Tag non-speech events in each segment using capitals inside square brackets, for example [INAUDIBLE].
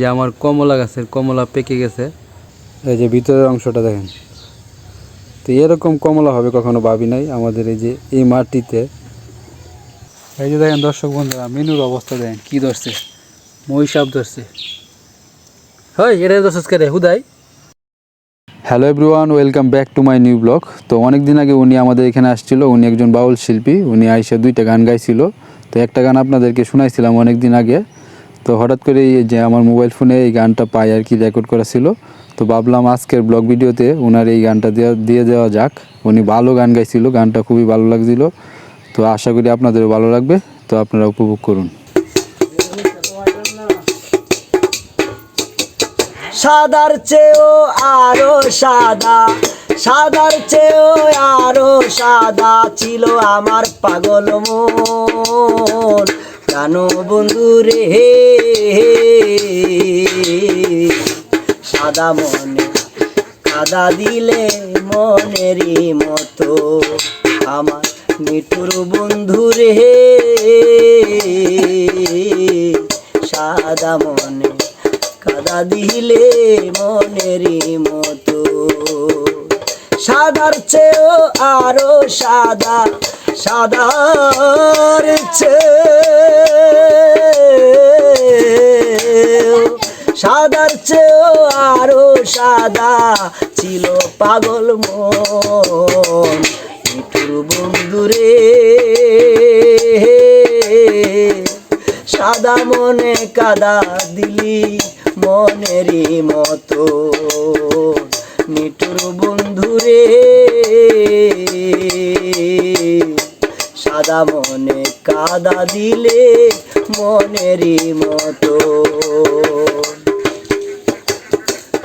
যে আমার কমলা গাছের কমলা পেকে গেছে। এই যে ভিতরের অংশটা দেখেন। তো এরকম কমলা হবে কখনো ভাবি নাই আমাদের এই যে এই মাটিতে। এই যে দেখেন দর্শক বন্ধুরা মেনুর অবস্থা দেখেন কি ধরছে? মহিষাপ ধরছে। হয় এটা ধরছিস কে রে হুদাই। Hello everyone welcome back to my new blog তো অনেক দিন আগে উনি আমাদের এখানে আসছিল উনি একজন বাউল শিল্পী উনি আইসে দুইটা গান গাইছিল। তো একটা গান আপনাদেরকে শোনাইছিলাম অনেক দিন আগে। তো হঠাৎ করে এই যে আমার মোবাইল ফোনে এই গানটা পাই আর কি রেকর্ড করা ছিল, তো ভাবলাম আজকের ব্লগ ভিডিওতে ওনার এই গানটা দেওয়া দিয়ে দেওয়া যাক। উনি ভালো গান গাইছিল, গানটা খুবই ভালো লাগছিল। তো আশা করি আপনাদেরও ভালো লাগবে, তো আপনারা উপভোগ করুন। সাদার চেয়েও আরও সাদা, সাদার চেয়েও আরও সাদা ছিল আমার পাগল মন। কেন বন্ধু রে সাদা মনে, কাদা দিলে মনেরই মতো। আমার মিঠুর বন্ধু রে সাদা মনে, কাদা দিলে মনেরই মতো। সাদার চেয়েও আরও সাদা সাদার চেয়েও সাদার চেয়েও আরও সাদা ছিল পাগল মন। মিঠুর বন্ধুরে, সাদা মনে কাদা দিলি মনেরই মতো। মিঠুর বন্ধুরে সাদা মনে কাদা দিলে মনেরই মতো।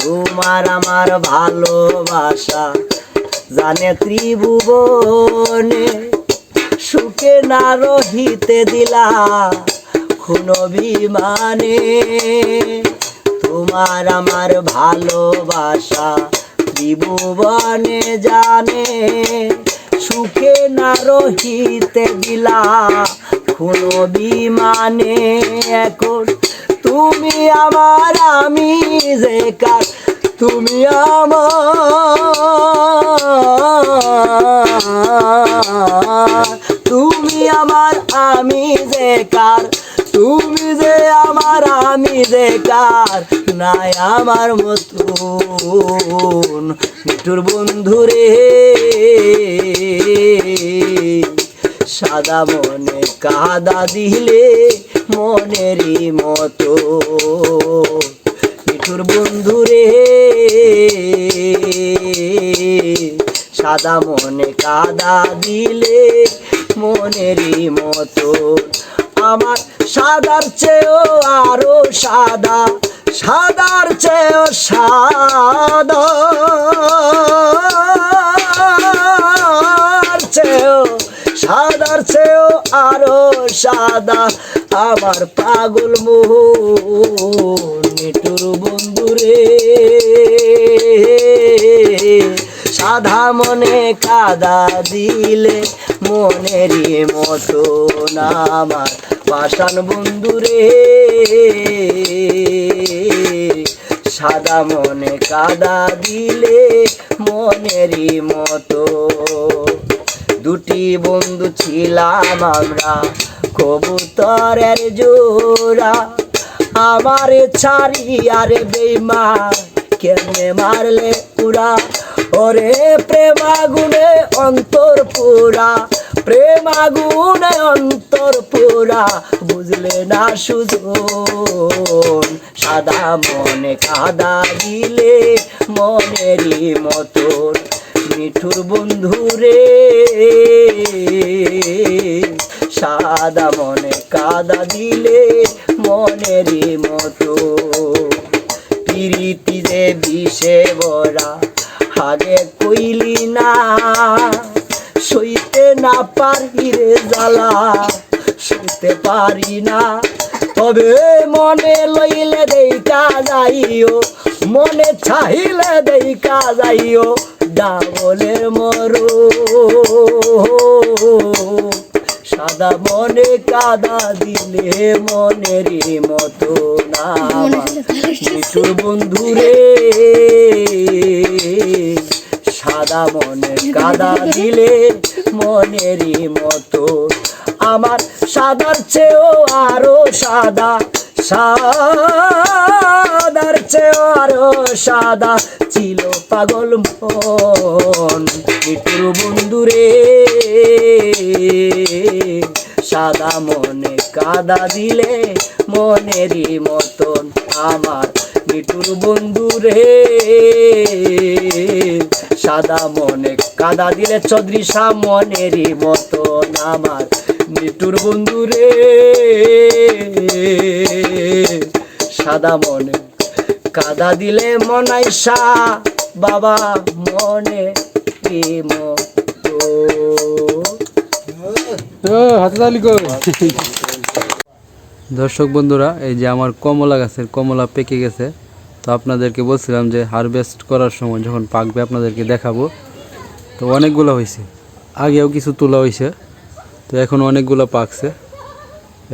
তোমার আমার ভালোবাসা জানে ত্রিভুবনে, সুখে না রহিতে দিলা বিমানে তোমার আমার ভালোবাসা ত্রিভুবনে জানে, সুখে না রহিতে দিলা খুন বিমানে এখন তুমি আমার আমি যে কার, তুমি আমার তুমি আমার আমি যে কার। তুমি যে আমার আমি যে কার? নাই আমার মতন। মিঠুর বন্ধু রে। সাদা মনে কাদা দিলে মনেরই মতো। মিঠুর বন্ধু রে। সাদা মনে কাদা দিলে মনেরই মতো। আমার সাদার চেয়েও আরও সাদা, সাদার চেয়েও সাদা চেয়েও, সাদার চেয়েও আরও সাদা। আমার পাগল মোহন মিটুর বন্ধুরে সাদা মনে কাদা দিলে মনেরই মতো আমার পাষাণ বন্ধুরে। সাদা মনে কাদা দিলে মনেরই মতো। দুটি বন্ধু ছিলাম আমরা কবুতরের জোড়া। আমার ছাড়ি আরে বেমা কেমনে মারলে পুরা ওরে প্রেমাগুনে অন্তর পুরা প্রেমাগুনে অন্তর পুরা, বুঝলে না সুজন? সাদা মনে কাদা দিলে মনেরই মতন, মিঠুর বন্ধু রে। সাদা মনে কাদা দিলে মনেরই মতো প্রীতি যে বিষে বরা আগে কইলি না, সইতে না পারি রে জ্বালা, সইতে পারি না। তবে মনে লইলে দেইকা যাইও, মনে চাহিলে দেইকা যাইও, ডাবলে মরু। সাদা মনে কাদা দিলে মনের মতো না মিঠুর বন্ধু রে সাদা মনে কাদা দিলে মনেরই মতো। আমার সাদার চেয়েও আরও সাদা সাদার চেয়েও আরও সাদা ছিল পাগল মন। মিঠুর বন্ধু রে সাদা মনে কাদা দিলে মনেরই মতন আমার। মিঠুর বন্ধু রে সাদা মনে কাদা দিলে চৌধুরী মনেরই মতন আমার। মিঠুর বন্ধু রে। সাদা মনে কাদা দিলে মনাইসা বাবা মনে হাতে দর্শক বন্ধুরা এই যে আমার কমলা গাছের কমলা পেকে গেছে তো আপনাদেরকে বলছিলাম যে হারভেস্ট করার সময় যখন পাকবে আপনাদেরকে দেখাবো। তো অনেকগুলো হয়েছে আগেও কিছু তোলা হয়েছে তো এখন অনেকগুলো পাকছে।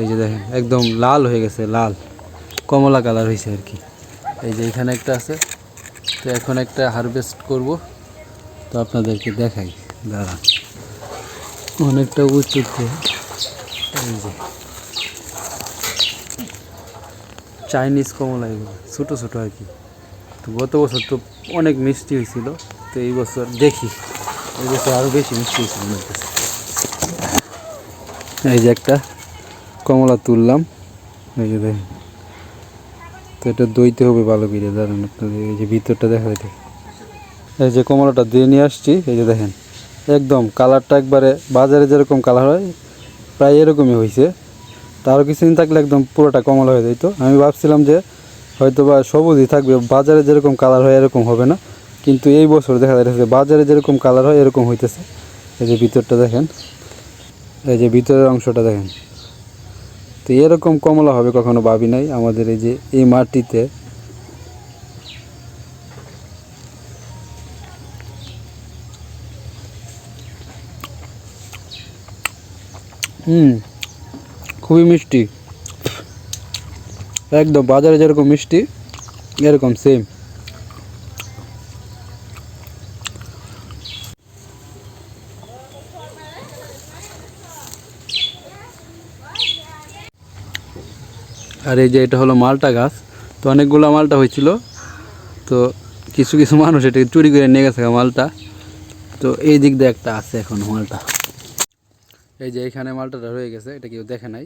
এই যে দেখেন, একদম লাল হয়ে গেছে, লাল। কমলা কালার হয়েছে আর কি। এই যে এখানে একটা আছে। তো এখন একটা হারভেস্ট করব। তো আপনাদেরকে দেখাই। দাঁড়ান। অনেকটা উঁচুতে এই যে। চাইনিজ কমলা এগুলো, ছোটো ছোটো আর কি। তো গত বছর তো অনেক মিষ্টি হয়েছিল। তো এই বছর দেখি। এই বছর আরও বেশি মিষ্টি হয়েছিল আমার কাছে। এই যে একটা কমলা তুললাম। এই যে দেখেন। তো এটা দইতে হবে ভালো করে দাঁড়ান আপনাদের এই যে ভিতরটা দেখা যায় এই যে কমলাটা দিয়ে নিয়ে আসছি, এই যে দেখেন। একদম কালারটা একবারে, বাজারে যেরকম কালার হয়, প্রায় এরকমই হয়েছে তারও কিছুদিন থাকলে একদম পুরোটা কমলা হয়ে যেত আমি ভাবছিলাম যে হয়তো বা সবুজই থাকবে, বাজারে যেরকম কালার হয় এরকম হবে না। কিন্তু এই বছর দেখা যাচ্ছে বাজারে যেরকম কালার হয়, এরকম হইতেছে। এই যে ভিতরটা দেখেন। এই যে ভিতরের অংশটা দেখেন। তো এরকম কমলা হবে কখনো ভাবি নাই, আমাদের এই যে এই মাটিতে। হুম, খুবই মিষ্টি। একদম বাজারে যেরকম মিষ্টি, এরকম সেম আর এই যে এটা হলো মালটা গাছ, তো অনেকগুলো মালটা হয়েছিল। তো কিছু কিছু মানুষ এটাকে চুরি করে নিয়ে গেছে মালটা। তো এই দিক দিয়ে একটা আছে এখন মালটা। এই যে এখানে মালটাটা রয়ে গেছে, এটা কেউ দেখে নাই।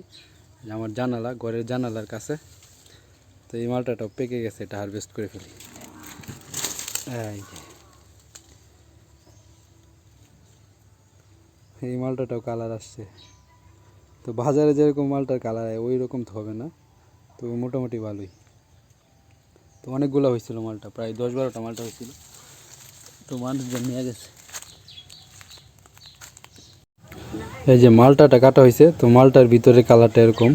যে আমার জানালা, ঘরের জানালার কাছে। তো এই মালটাটাও পেকে গেছে, এটা হারভেস্ট করে ফেলি। এই মালটাটাও কালার আসছে। তো বাজারে যেরকম মালটার কালার হয় ওই রকম তো হবে না। তো মোটামুটি ভালোই। তো অনেকগুলো হয়েছিল মালটা, প্রায় দশ বারোটা মালটা হয়েছিল। তো মানুষজন নিয়ে গেছে। এই যে মালটাটা কাটা হয়েছে, তো মালটার ভিতরে কালারটা এরকম।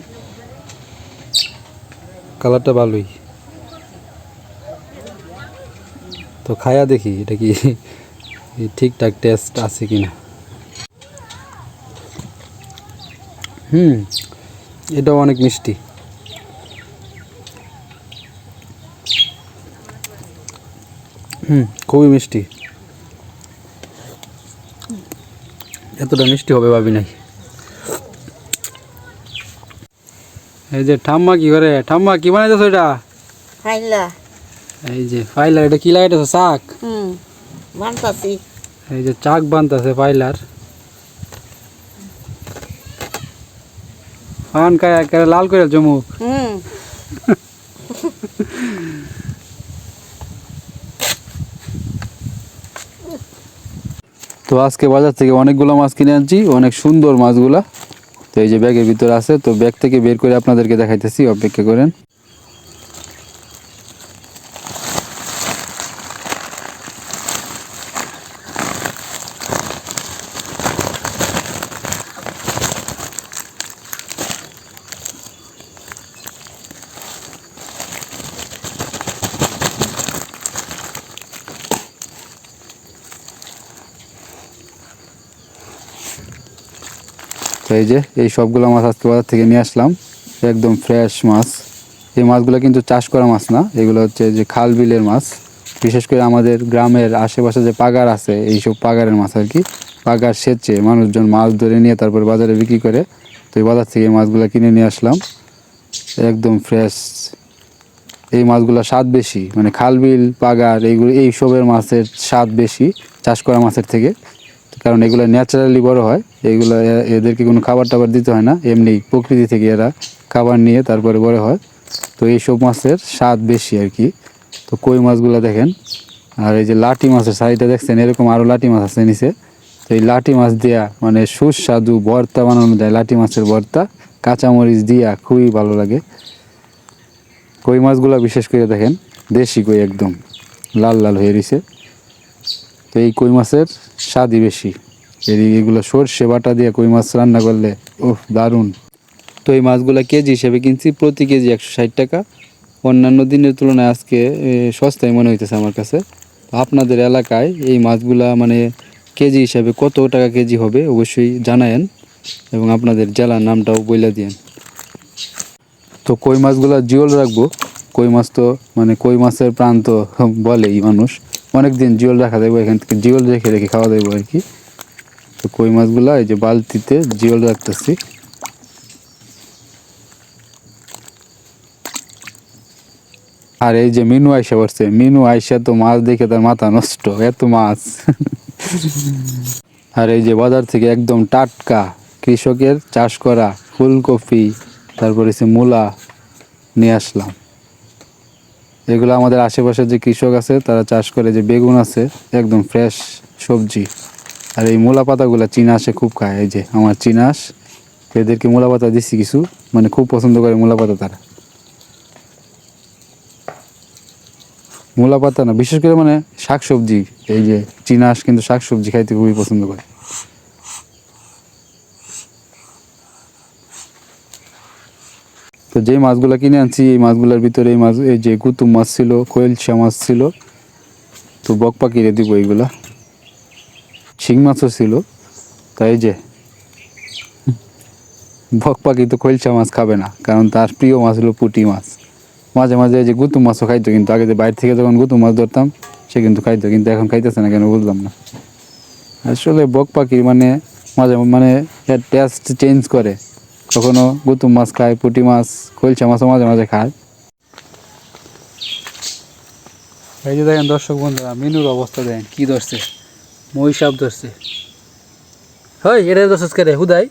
কালারটা ভালোই। তো খায়া দেখি এটা কি [LAUGHS] ঠিকঠাক টেস্ট আছে কিনা। হুম, এটাও অনেক মিষ্টি। হুম খুবই মিষ্টি। এতটা মিষ্টি হবে ভাবি নাই। এই যে ঠাম্মা কি করে? ঠাম্মা কি বানাইতেছো এটা? খাইলা এই যে ফাইলার এটা কি লাগাইতেছো শাক হুম বানতাছি। এই যে চাক বানতেছে ফাইলার। খায় একেবারে লাল করে চমুক হুম। [LAUGHS] তো আজকে বাজার থেকে অনেকগুলো মাছ কিনে আনছি, অনেক সুন্দর মাছগুলা। তো এই যে ব্যাগের ভিতরে আছে, তো ব্যাগ থেকে বের করে আপনাদেরকে দেখাইতেছি, অপেক্ষা করেন। এই যে, এই সবগুলো মাছ আজকে বাজার থেকে নিয়ে আসলাম। একদম ফ্রেশ মাছ। এই মাছগুলো কিন্তু চাষ করা মাছ না, এগুলো হচ্ছে যে খাল বিলের মাছ। বিশেষ করে আমাদের গ্রামের আশেপাশে যে পাগার আছে, এইসব পাগারের মাছ আর কি। পাগার সেচে মানুষজন মাছ ধরে নিয়ে তারপর বাজারে বিক্রি করে, তো এই বাজার থেকে মাছগুলো কিনে নিয়ে আসলাম। একদম ফ্রেশ এই মাছগুলো স্বাদ বেশি মানে খাল বিল, পাগার, এইগুলো, এইসবের মাছের স্বাদ বেশি, চাষ করা মাছের থেকে। কারণ এগুলো ন্যাচারালি বড় হয়। এগুলো এদেরকে কোনো খাবার টাবার দিতে হয় না। এমনি প্রকৃতি থেকে এরা খাবার নিয়ে তারপরে বড় হয়। তো এইসব মাছের স্বাদ বেশি আর কি। তো কই মাছগুলো দেখেন। আর এই যে লাটি মাছের সাইডে দেখছেন? এরকম আরও লাটি মাছ আছে নিচে। তো এই লাটি মাছ দিয়া মানে সুস্বাদু ভর্তা বানানো যায়। লাটি মাছের ভর্তা। কাঁচামরিচ দিয়া খুবই ভালো লাগে। কই মাছগুলো বিশেষ করে দেখেন। দেশি কই একদম। লাল লাল হয়ে রয়েছে তো এই কই মাছের স্বাদই বেশি। এগুলো সর্ষে বাটা দিয়ে কই মাছ রান্না করলে ওহ দারুণ। তো এই মাছগুলো কেজি হিসেবে কিনছি প্রতি কেজি একশো ষাট টাকা। অন্যান্য দিনের তুলনায় আজকে সস্তায় মনে হইতেছে আমার কাছে। আপনাদের এলাকায় এই মাছগুলা মানে কেজি হিসাবে কত টাকা কেজি হবে অবশ্যই জানায়েন এবং আপনাদের জেলার নামটাও বইলা দিয়েন। তো কই মাছগুলো জিওল রাখব। কই মাছ তো মানে কই মাছের প্রান্ত বলেই মানুষ। অনেক দিন জিওল রাখা যাবে এখান থেকে জিওল রেখে রেখে খাওয়া যাবে আর কি। তো কই মাছগুলো এই যে বালতিতে জিওল রাখতেছি। আর এই যে মিনু আয়সা পড়ছে মিনু আয়সা তো মাছ দেখে তার মাথা নষ্ট এত মাছ। [LAUGHS] আর এই যে বাজার থেকে একদম টাটকা কৃষকের চাষ করা ফুলকপি তারপরে হচ্ছে মূলা নিয়ে আসলাম। এগুলো আমাদের আশেপাশে যে কৃষক আছে, তারা চাষ করে যে বেগুন আছে, একদম ফ্রেশ সবজি। আর এই মূলা পাতাগুলো চীনাসে খুব খায়, এই যে আমার চীনাস এদেরকে মূলা পাতা দিচ্ছি কিছু মানে খুব পছন্দ করে মূলা পাতা তারা। মূলা পাতা না, বিশেষ করে মানে শাকসবজি, এই যে চীনাস কিন্তু শাকসবজি খাইতে খুবই পছন্দ করে। তো যে মাছগুলো কিনে আনছি, এই মাছগুলোর ভিতরে এই মাছ, এই যে কুতুম মাছ ছিল কোয়েলসা মাছ ছিল, তো বক পাখিরে দিব এইগুলা। শিং মাছও ছিল তাই যে। বক পাখি তো খৈলসা মাছ খাবে না, কারণ তার প্রিয় মাছ হলো পুঁটি মাছ। মাঝে মাঝে যে গুতুম মাছও খাইতো, কিন্তু আগে যে বাইরে থেকে যখন গুতুম মাছ ধরতাম, সে কিন্তু খাইতো, কিন্তু এখন খাইতেছে না কেন বুঝলাম না। আসলে বক পাখি মানে মাঝে মানে টেস্ট চেঞ্জ করে। কখনো গুতুম মাছ খায় পুঁটি মাছ খৈলসা মাছও মাঝে মাঝে খায় এই যে দেখেন দর্শক বন্ধুরা, মিনুর অবস্থা দেখেন, কি ধরছে? মহিষাপ ধরছে। হয় এটা ধরছিস কে রে, হুদাই।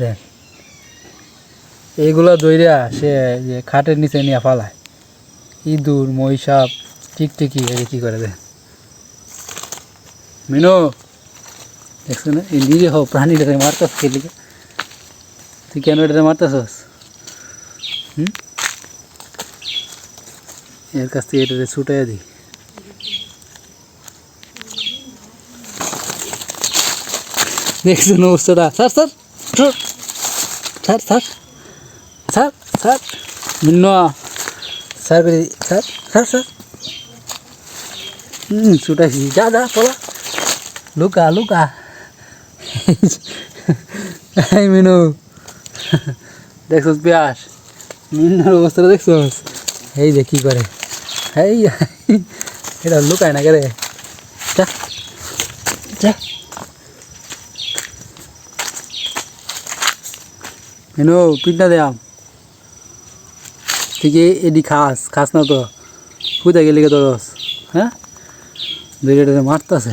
দেখ এইগুলা দইরা সে যে খাটের নিচে নিয়ে ফালায় ইঁদুর, মহিষাপ, টিকটিকি এই কি করে দেন মিনু, দেখছ না? এই নিরীহ প্রাণীটারে মারতাস কে লিগে তুই কেন এটারে মারতাছস? হুম? এর কাছ থেকে এটারে ছুটাইয়া দিই দেখছ না অবস্থাটা? Sir sir sir sir sir sir মিন্ন, sir করে দি- স্যার স্যার স্যার। হুম, ছুটাইছি। যা যা পলা লুকা লুকা। [LAUGHS] এই মিনু। [LAUGHS] দেখছস পিয়াস মিন্নার অবস্থাটা দেখছস এই যে কি করে? এই, এটা লুকায় না কে রে? যা মেনু, পিঠটা দেয়াম ঠিক এডি খাস খাস না তো। কোথায় গেলি গে তোর হ্যাঁ? দুইটা মারতাছে।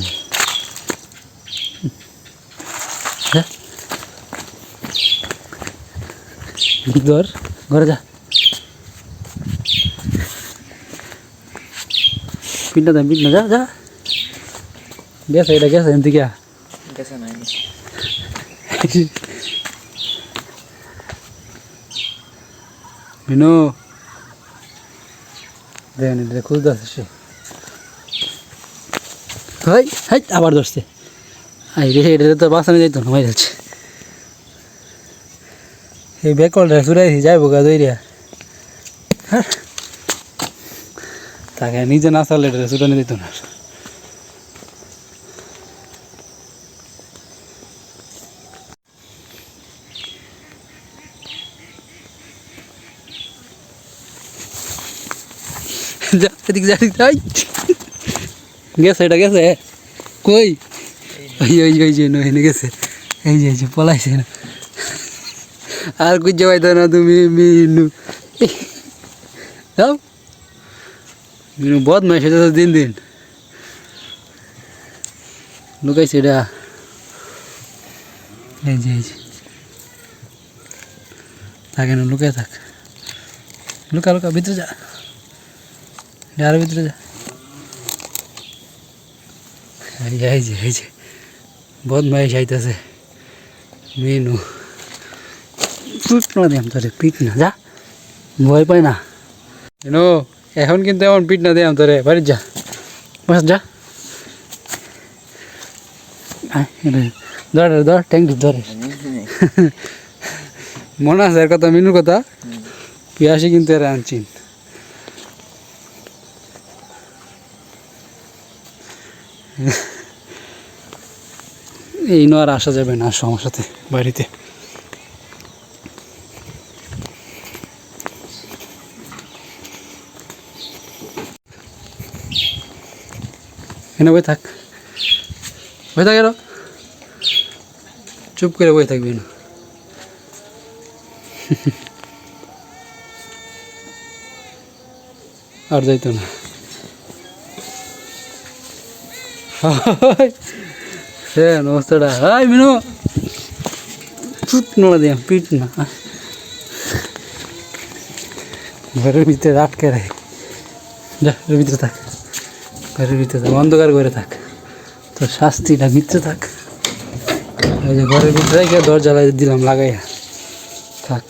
ধর ঘরে যা। পিঠটা দেন না যা যা। গেছে এটা গেছে এমতি কিয়া গেছে নাই মিনু। দেখেন এটা খুঁজতে আছে সে। হাই হাই আবার ধরছে। আই রে এটা তো বাঁচানো যাইতো না যাচ্ছে। এই বেকলটা চুরাইছি যাইব গা দইরা। তাকে নিজে না চালে এটা চুরানি দিত না। গেছে, এটা গেছে? কই? ওই ওই ওই যে, নহিনে গেছে। এই যে এই যে, পলাইছে না। আর খুঁজে পাইতো না তুমি, মিনু। যাও। মিনু বদমাইশ হইতেছে দিন দিন। লুকাইছে এটা। এই যে এই যে। থাকে না লুকায় থাক। লুকা লুকা, ভিতরে যা। আরও ভিতরে যে। এই যে এই যে বদমাইশ আইতেছে মিনু। পিট না দিয়াম তোরে পিট না, যা। ভয় পাই না। নো এখন কিন্তু এমন পিট না দিয়াম তোরে বাড়ি যা। বস যা। ধর ধর ট্যাঙ্ক ধরে মনে আছে এর কথা মিনুর কথা। পিয়াসি কিন্তু এরা আনছিন এই নো আর আসা যাবে না সমস্যাতে বাড়িতে এনে বই থাক। বই থাক চুপ করে বই থাকবি না। আর যাইতো না। সে অবস্থাটা হাই মিনু। চুট নড়া পিট না। ঘরের ভিতরে আটকে রাখ। যা ভিতরে থাক। ঘরের ভিতরে থাক অন্ধকার করে থাক। তোর শাস্তিটা মিথ্যে থাক। ওই যে ঘরের ভিতরে দরজা লাগিয়ে দিলাম, লাগাইয়া থাক।